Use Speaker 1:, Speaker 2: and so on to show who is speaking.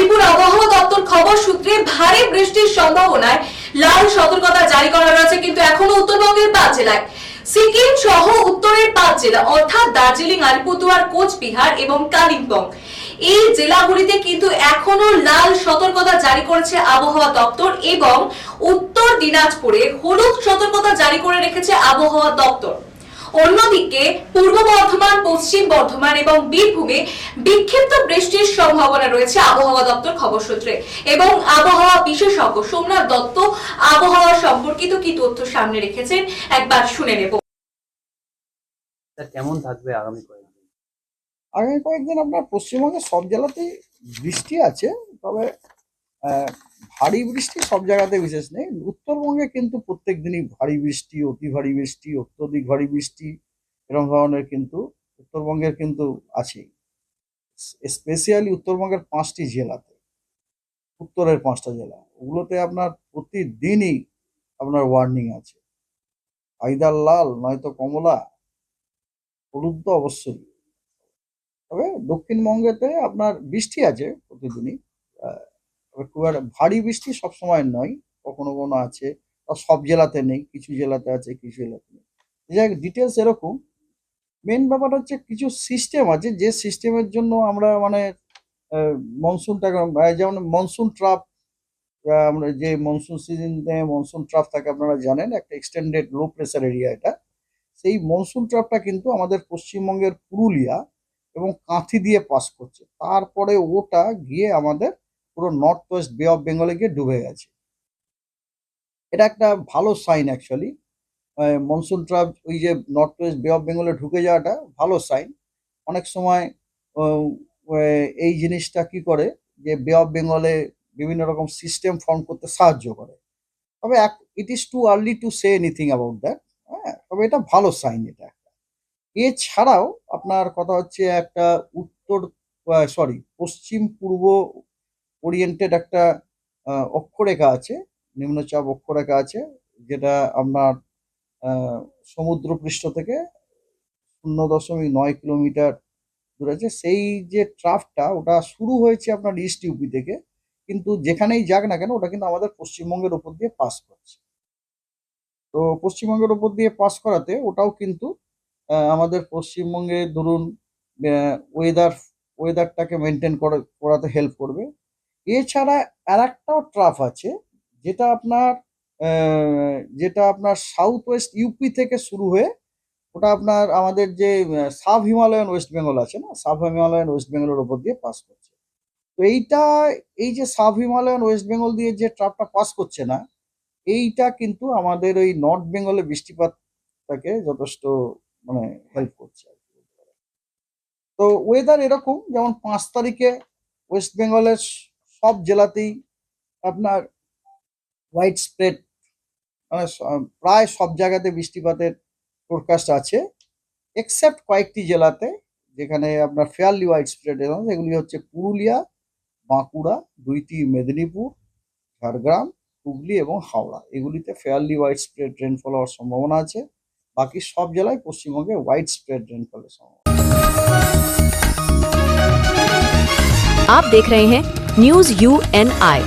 Speaker 1: আলিপুর আবহাওয়া দপ্তর খবর সূত্রে ভারী বৃষ্টির সম্ভাবনায় লাল সতর্কতা জারি করা রয়েছে কিন্তু এখনও উত্তরবঙ্গের পাঁচ জেলায়। সিকিম সহ উত্তরের পাঁচ জেলা, অর্থাৎ দার্জিলিং, আলিপুরদুয়ার, কোচবিহার এবং কালিম্পং। এই জেলাগুলিতে কিন্তু এখনও লাল সতর্কতা জারি করেছে আবহাওয়া দপ্তর এবং উত্তর দিনাজপুরে হলুদ সতর্কতা জারি করে রেখেছে আবহাওয়া দপ্তর। অন্যদিকে পূর্ব বর্ধমান পশ্চিম বর্ধমান এবং বীরভূমে বিক্ষিপ্ত বৃষ্টির সম্ভাবনা রয়েছে আবহাওয়া দপ্তর খবর সূত্রে। এবং আবহাওয়া বিশেষজ্ঞ সোমনাথ দত্ত আবহাওয়া সম্পর্কিত কি তথ্য সামনে রেখেছেন একবার শুনে নেব।
Speaker 2: স্যার কেমন থাকবে আগামী কয়েকদিন?
Speaker 3: আগামী কয়েকদিন আপনার পশ্চিমবঙ্গের সব জেলাতেই বৃষ্টি আছে তবে ভারী বৃষ্টি সব জায়গাতে বিশেষ নেই। উত্তরবঙ্গে কিন্তু প্রত্যেক দিনই ভারী বৃষ্টি, অতি ভারী বৃষ্টি, অত্যধিক ভারী বৃষ্টি এরকম ধরনের কিন্তু উত্তরবঙ্গের কিন্তু আছেই। স্পেশালি উত্তরবঙ্গের পাঁচটি জেলাতে, উত্তরের পাঁচটা জেলা। ওগুলোতে আপনার প্রতিদিনই আপনার ওয়ার্নিং আছে। আইদার লাল নয়তো কমলা, হলুদ তো অবশ্যই। তবে দক্ষিণবঙ্গেতে আপনার বৃষ্টি আছে প্রতিদিনই। তবে খুব একটা ভারী বৃষ্টি সবসময় নয়। কখনো কখনো আছে সব জেলাতে নেই, কিছু জেলাতে আছে, কিছু জেলাতে নেই। যাই ডিটেলস এরকম মেন ব্যাপার হচ্ছে কিছু সিস্টেম আছে, যে সিস্টেমের জন্য আমরা মানে মনসুনটাকে যেমন মনসুন ট্রাপ আমরা যে মনসুন সিজনে মনসুন ট্রাপ থাকে আপনারা জানেন, একটা এক্সটেন্ডেড লো প্রেসার এরিয়া এটা। সেই মনসুন ট্রাপটা কিন্তু আমাদের পশ্চিমবঙ্গের পুরুলিয়া এবং কাঁথি দিয়ে পাস করছে। তারপরে ওটা গিয়ে আমাদের পুরো নর্থ ওয়েস্ট বে অফ বেঙ্গলে গিয়ে ডুবে গেছে। এটা একটা ভালো সাইন অ্যাকচুয়ালি মনসুন ট্রাপ ওই যে নর্থ ওয়েস্ট বে অফ বেঙ্গলে ঢুকে যাওয়াটা ভালো সাইন অনেক সময় এই জিনিসটা কি করে যে বে অফ বেঙ্গলে বিভিন্ন রকম সিস্টেম ফর্ম করতে সাহায্য করে। তবে it is too early to say anything about that হ্যাঁ তবে এটা ভালো সাইন এটা। একটা এছাড়াও আপনার কথা হচ্ছে একটা উত্তর সরি পশ্চিম পূর্ব ওরিয়েন্টেড একটা অক্ষরেখা আছে, নিম্নচাপ অক্ষরেখা আছে, যেটা আপনার সমুদ্রপৃষ্ঠ থেকে শূন্য দশমিক নয় কিলোমিটার দূরে আছে। সেই যে ট্রাফটা, ওটা শুরু হয়েছে আপনার ইস্ট ইউপি থেকে, কিন্তু যেখানেই যাক না কেন, ওটা কিন্তু আমাদের পশ্চিমবঙ্গের উপর দিয়ে পাস করছে তো পশ্চিমবঙ্গের উপর দিয়ে পাস করাতে, ওটাও কিন্তু আমাদের পশ্চিমবঙ্গে ধরুন ওয়েদার ওয়েদারটাকে মেনটেন করাতে হেল্প করবে। এছাড়া আর একটাও ট্রাফ আছে, যেটা আপনার যেটা আপনার সাউথ ওয়েস্ট ইউপি থেকে শুরু হয়ে, ওটা আপনার আমাদের যে সাব হিমালয়ান ওয়েস্ট বেঙ্গল আছে না সাব হিমালয়ান ওয়েস্ট বেঙ্গলের ওপর দিয়ে পাস করছে। তো এইটা, এই যে সাব হিমালয়ান ওয়েস্ট বেঙ্গল দিয়ে যে ট্রাফটা পাস করছে না, এইটা কিন্তু আমাদের ওই নর্থ বেঙ্গলে বৃষ্টিপাতটাকে যথেষ্ট মানে হেল্প করছে তো ওয়েদার এরকম, যেমন পাঁচ তারিখে ওয়েস্ট বেঙ্গলের সব জেলাতেই আপনার হোয়াইট স্প্রেড মানে স- প্রায় সব জায়গাতে বৃষ্টিপাতের ফোরকাস্ট আছে এক্সেপ্ট কয়েকটি জেলাতে যেখানে আপনার ফেয়ারলি হোয়াইট স্প্রেড এগুলি হচ্ছে পুরুলিয়া বাঁকুড়া দুইটি মেদিনীপুর ঝাড়গ্রাম হুগলি এবং হাওড়া এগুলিতে ফেয়ারলি হোয়াইট স্প্রেড রেনফল হওয়ার সম্ভাবনা আছে বাকি সব জেলায় পশ্চিমবঙ্গে হোয়াইট স্প্রেড রেনফলের সম্ভাবনা
Speaker 4: आप देख रहे हैं न्यूज यू एन आई